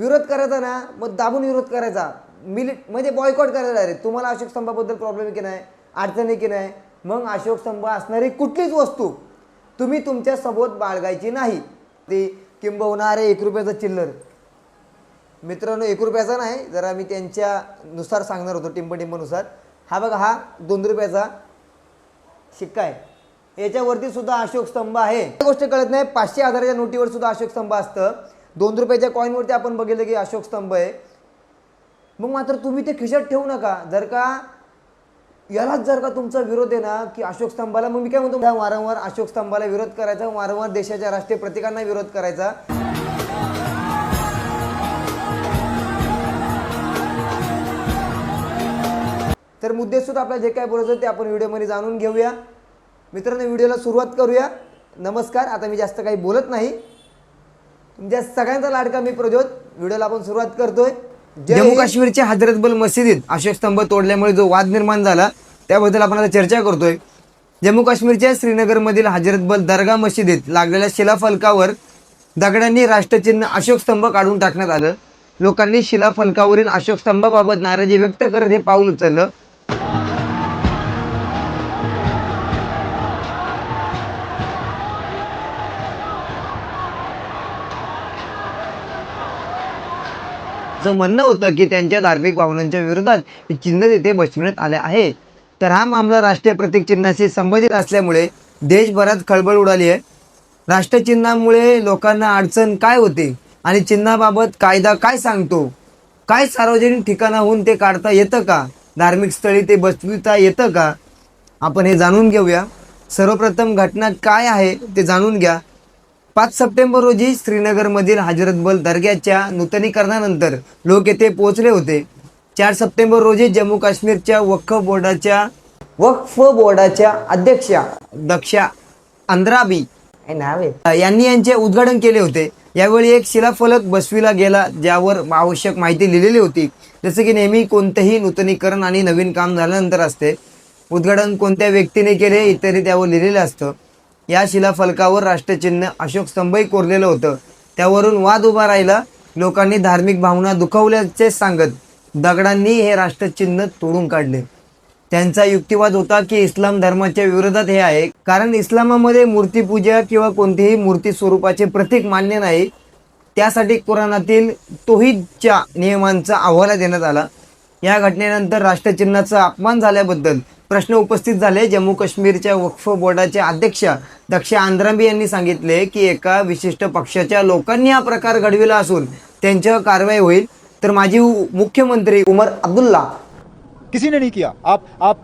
विरोध करायचा ना मग दाबून विरोध करायचा. मिलिट म्हणजे बॉयकॉट करायचा रे तुम्हाला अशोक स्तंभाबद्दल प्रॉब्लेम आहे की नाही? अडचण आहे की नाही? मग अशोक स्तंभ असणारी कुठलीच वस्तू तुम्ही तुमच्यासोबत बाळगायची नाही. ते किंबहुना अरे एक रुपयाचं चिल्लर. मित्रांनो एक रुपयाचा नाही जरा मी त्यांच्यानुसार सांगणार होतो टिंबटिंबनुसार हा बघा हा दोन रुपयाचा शिक्का आहे. याच्यावरती सुद्धा अशोक स्तंभ आहे. गोष्ट कळत नाही पाचशे हजाराच्या नोटीवर सुद्धा अशोक स्तंभ असतं. दोन रुपयाच्या कॉईनवरती आपण बघितलं की अशोक स्तंभ आहे. मग मात्र तुम्ही ते खिशात ठेवू नका. जर का यालाच जर का तुमचा विरोध आहे ना की अशोक स्तंभाला मग मी काय म्हणतो वारंवार अशोक स्तंभाला विरोध करायचा वारंवार देशाच्या राष्ट्रीय प्रतिकांना विरोध करायचा. तर मुद्देसुद्धा आपल्याला जे काय बोलायचं ते आपण व्हिडिओमध्ये जाणून घेऊया. मित्रांनो व्हिडिओला सुरुवात करूया. नमस्कार. आता मी जास्त काही बोलत नाही. तुमच्या सगळ्यांचा लाडका मी प्रज्योत. व्हिडिओला आपण सुरुवात करतोय. जम्मू काश्मीरच्या हजरतबल मशिदीत अशोक स्तंभ तोडल्यामुळे जो वाद निर्माण झाला त्याबद्दल आपण आता चर्चा करतोय. जम्मू काश्मीरच्या श्रीनगरमधील हजरतबल दर्गा मशिदीत लागलेल्या शिलाफलकावर दगडांनी राष्ट्रचिन्ह अशोक स्तंभ काढून टाकण्यात आलं. लोकांनी शिलाफलकावरील अशोक स्तंभाबाबत नाराजी व्यक्त करत हे पाऊल उचललं. असं म्हणणं होतं की त्यांच्या धार्मिक भावनांच्या विरोधात हे चिन्ह तिथे बसविण्यात आले आहे. तर हा मामला राष्ट्रीय प्रतीक चिन्हाशी संबंधित असल्यामुळे देशभरात खळबळ उडाली आहे. राष्ट्रचिन्हामुळे लोकांना अडचण काय होते आणि चिन्हाबाबत कायदा काय सांगतो? काय सार्वजनिक ठिकाणाहून ते काढता येतं का? धार्मिक स्थळी ते बसविता येतं का? आपण हे जाणून घेऊया. सर्वप्रथम घटना काय आहे ते जाणून घ्या. पाच सप्टेंबर रोजी श्रीनगरमधील हजरतबल दर्ग्याच्या नूतनीकरणानंतर लोक येथे पोहोचले होते. चार सप्टेंबर रोजी जम्मू काश्मीरच्या वक्फ बोर्डाच्या वक्फ बोर्डाच्या अध्यक्षा दक्षा अंद्राबी यांनी यांचे उद्घाटन केले होते. यावेळी एक शिलाफलक बसविला गेला ज्यावर आवश्यक माहिती लिहिलेली होती. जसे की नेहमी कोणतेही नूतनीकरण आणि नवीन काम झाल्यानंतर असते. उद्घाटन कोणत्या व्यक्तीने केले इत्यादी त्यावर लिहिलेलं असतं. या शिलाफलकावर राष्ट्रचिन्ह अशोक स्तंभही कोरलेलं होतं. त्यावरून वाद उभा राहिला. लोकांनी धार्मिक भावना दुखावल्याचे सांगत दगडांनी हे राष्ट्रचिन्ह तोडून काढले. त्यांचा युक्तिवाद होता की इस्लाम धर्माच्या विरोधात हे आहे. कारण इस्लामामध्ये मूर्तीपूजा किंवा कोणतेही मूर्ती स्वरूपाचे प्रतीक मान्य नाही. त्यासाठी कुराणातील तोहिदच्या नियमांचा अहवाला देण्यात आला. या घटनेनंतर राष्ट्रचिन्हाचा अपमान झाल्याबद्दल प्रश्न उपस्थित झाले. जम्मू काश्मीरच्या वक्फ बोर्डाचे अध्यक्ष दक्ष आंध्रांबी यांनी सांगितले की एका विशिष्ट पक्षाच्या लोकांनी हा प्रकार घडविला असून त्यांच्यावर कारवाई होईल. तर माजी मुख्यमंत्री उमर अब्दुल्ला. किसी ने नहीं किया. आप आप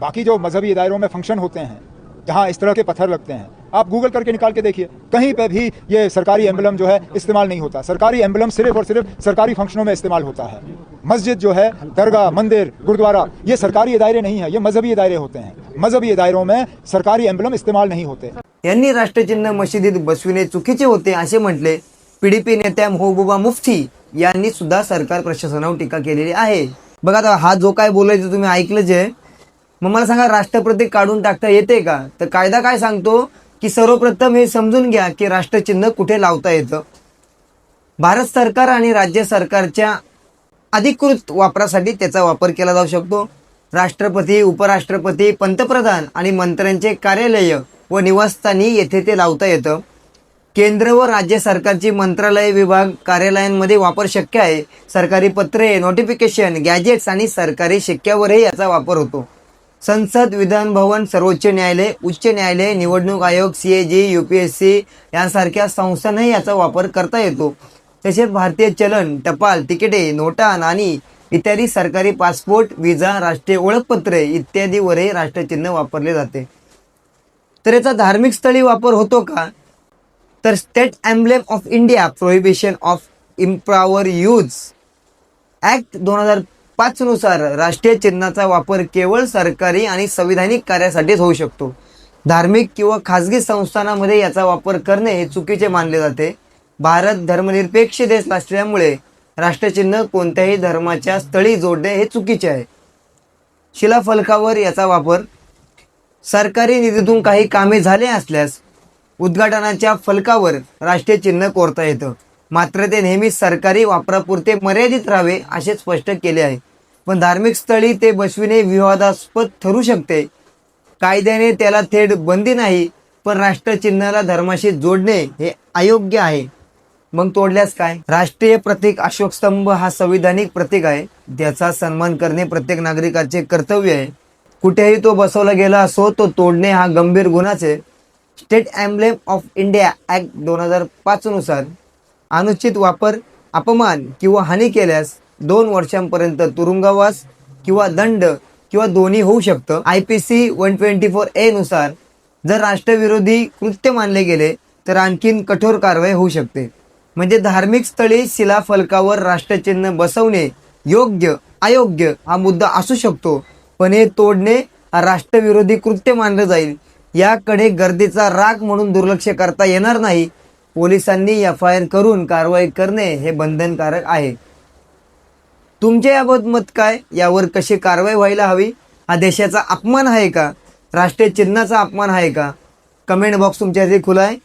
बाकी जो मजहबी इदारों में फंक्शन होते हैं जहाँ इस तरह के पत्थर लगते हैं आप गूगल करके निकाल के देखिए। कहीं पे भी ये सरकारी एम्बलम जो है इस्तेमाल नहीं होता। सरकारी एम्बलम सिर्फ और सिर्फ सरकारी फंक्शनों में इस्तेमाल होता है। मस्जिद जो है दरगाह मंदिर गुरुद्वारा ये सरकारी दायरे नहीं है ये मजहबी दायरे होते हैं। मजहबी दायरों में सरकारी एम्बलम इस्तेमाल नहीं होते। यांनी राष्ट्रचिन्ह मशिदीत बसविणे चुकीचे होते असे म्हटले पीडीपी नेत्या महबूबा मुफ्ती यांनी सुद्धा सरकार प्रशासनावर टीका केलेली आहे. बघा आता हा जो काय बोलायचं तुम्ही ऐकलंच आहे. मग मला सांगा राष्ट्रप्रतीक काढून टाकता येते का? तर कायदा काय सांगतो? की सर्वप्रथम हे समजून घ्या की राष्ट्रचिन्ह कुठे लावता येतं? भारत सरकार आणि राज्य सरकारच्या अधिकृत वापरासाठी त्याचा वापर केला जाऊ शकतो. राष्ट्रपती उपराष्ट्रपती पंतप्रधान आणि मंत्र्यांचे कार्यालय व निवासस्थानी येथे ते लावता येतं. केंद्र व राज्य सरकारची मंत्रालय विभाग कार्यालयांमध्ये वापर शक्य आहे. सरकारी पत्रे नोटिफिकेशन गॅजेट्स आणि सरकारी शिक्क्यावरही याचा वापर होतो. संसद विधान भवन सर्वोच्च न्यायालय उच्च न्यायालय निवडणूक आयोग C A G U P S C यांसारख्या संस्थांनाही याचा वापर करता येतो. तसेच भारतीय चलन टपाल तिकिटे नोटा नाणी इत्यादी सरकारी पासपोर्ट विजा राष्ट्रीय ओळखपत्रे इत्यादीवरही राष्ट्रचिन्ह वापरले जाते. तर याचा धार्मिक स्थळी वापर होतो का? तर State Emblem of India Prohibition of Improper Use Act दोन हजार पाचनुसार राष्ट्रीय चिन्हाचा वापर केवळ सरकारी आणि संविधानिक कार्यासाठीच होऊ शकतो. धार्मिक किंवा खाजगी संस्थानामध्ये याचा वापर करणे हे चुकीचे मानले जाते. भारत धर्मनिरपेक्ष देश असल्यामुळे राष्ट्रचिन्ह कोणत्याही धर्माच्या स्थळी जोडणे हे चुकीचे आहे. शिलाफलकावर याचा वापर सरकारी निधीतून काही कामे झाले असल्यास उद्घाटनाच्या फलकावर राष्ट्रीय चिन्ह कोरता येतं. मात्र ते नेहमी सरकारी वापरापुरते मर्यादित राहावे असे स्पष्ट केले आहे. पण धार्मिक स्थळी ते बसविणे विवादास्पद ठरू शकते. कायद्याने त्याला थेट बंदी नाही पण राष्ट्रचिन्हाला धर्माशी जोडणे हे अयोग्य आहे. मग तोडल्यास काय? राष्ट्रीय प्रतीक अशोक स्तंभ हा संविधानिक प्रतीक आहे. ज्याचा सन्मान करणे प्रत्येक नागरिकाचे कर्तव्य आहे. कुठेही तो बसवला गेला असो तो तोडणे हा गंभीर गुन्हाच आहे. State Emblem of India Act दोन हजार पाचनुसार अनुचित वापर अपमान किंवा हानी केल्यास दोन वर्षांपर्यंत तुरुंगवास किंवा दंड किंवा दोन्ही होऊ शकतं. I P C one twenty four A नुसार जर राष्ट्रविरोधी कृत्य मानले गेले तर आणखीन कठोर कारवाई होऊ शकते. म्हणजे धार्मिक स्थळी शिलाफलकावर राष्ट्रचिन्ह बसवणे योग्य अयोग्य हा मुद्दा असू शकतो. पण हे तोडणे राष्ट्रविरोधी कृत्य मानलं जाईल याकडे गर्दीचा राग म्हणून दुर्लक्ष करता येणार नाही. पोलिसांनी एफ आय आर करून कारवाई करणे हे बंधनकारक आहे. तुमच्या याबाबत मत काय? यावर कशी कारवाई व्हायला हवी? हा देशाचा अपमान आहे का? राष्ट्रीय चिन्हाचा अपमान आहे का? कमेंट बॉक्स तुमच्यासाठी खुला आहे.